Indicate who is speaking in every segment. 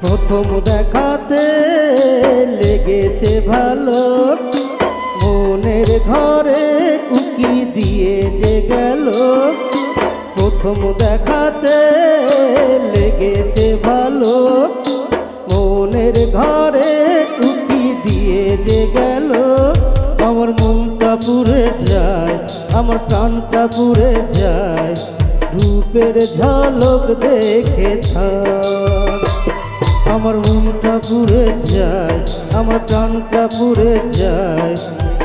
Speaker 1: প্রথম দেখাতে লেগেছে ভালো। মনের ঘরে উকি দিয়ে যে গেল। প্রথম দেখাতে লেগেছে ভালো। মনের ঘরে উকি দিয়ে যে গেল। আমার মনটা পুড়ে যায়, আমার প্রাণটা পুড়ে যায়। রূপের ঝলক দেখে থাক। আমার মনটা পুরে যায় আমার প্রাণটা পুরে যায়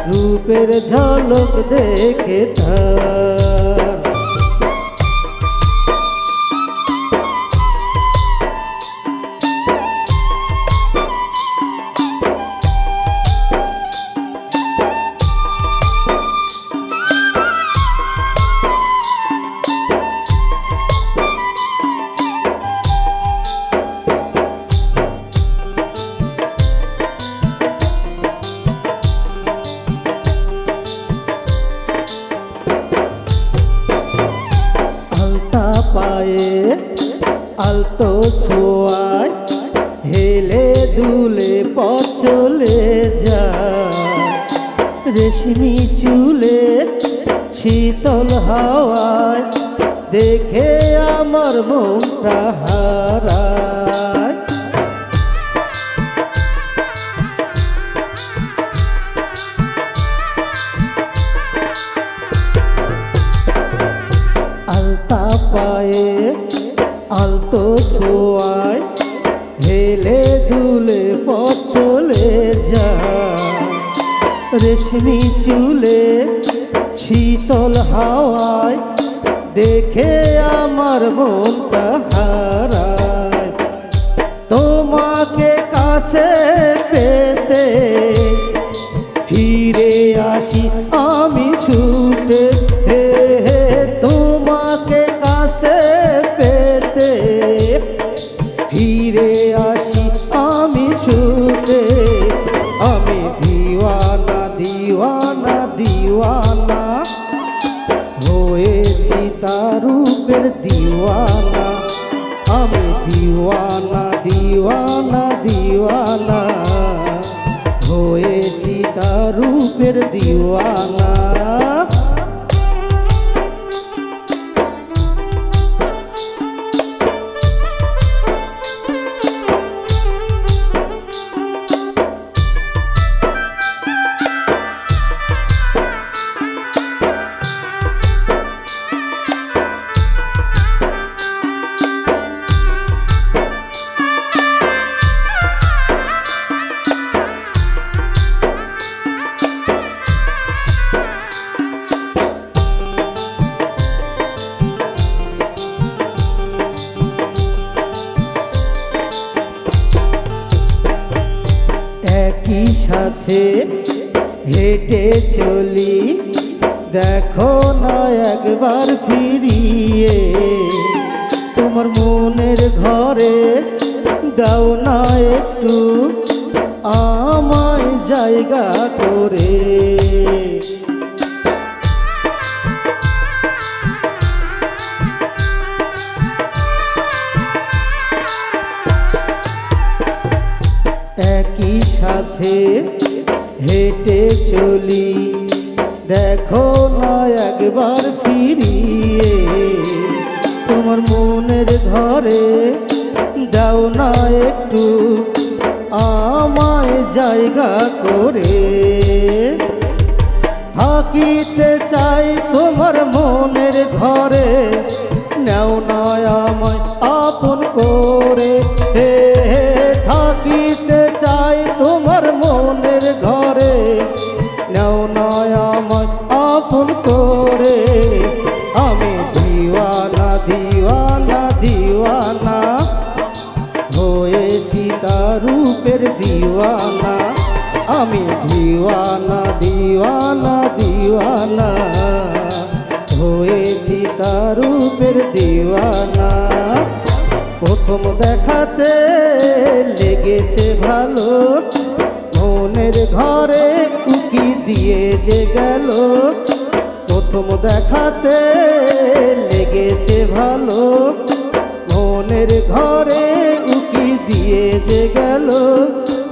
Speaker 1: রূপের ঝলক দেখে থাক পায়ে আলতো ছোয়ায় হেলে দুলে পথ চলে যায়। রেশমি চুলে শীতল হাওয়ায় দেখে আমার মনটা হারায়। ছোঁয়ায় হেলে দুলে পথ চলে যায়। রেশমি চুলে শীতল হাওয়ায় দেখে আমার মনটা হারায়। তোমাকে কাছে পেতে ফিরে আসি আমি ছুটে। হে দিওয়ানা সাথে হেঁটে চলি। দেখো না একবার ফিরিয়ে। তোমার মনের ঘরে দাও না একটু। আমায় জায়গা করে। সাথে হেঁটে চলি। দেখো না একবার ফিরিয়ে। তোমার মনের ঘরে দাও না একটু আমায় জায়গা করে। থাকিতে চাই তোমার মনের ঘরে, নেও না আমায় আপন করে। প্রথম দেখাতে লেগেছে ভালো। মনের ঘরে উকি দিয়ে যে গেল। প্রথম দেখাতে লেগেছে ভালো। মনের ঘরে উকি দিয়ে যে গেল।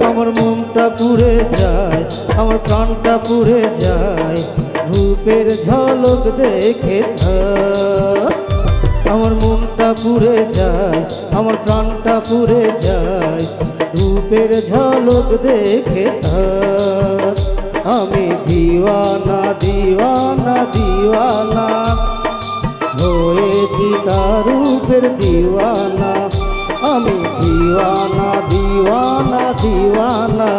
Speaker 1: আমার মনটা পুড়ে যায়, আমার প্রাণটা পুড়ে যায়। রূপের ঝলক দেখে থাক। আমার মনটা পুড়ে যায়, আমার প্রাণটা পুড়ে যায়, রূপের ঝলক দেখে। আমি দিওয়ানা দিওয়ানা দিওয়ানা, হয়েছি তার রূপের দিওয়ানা আমি দিওয়ানা দিওয়ানা দিওয়ানা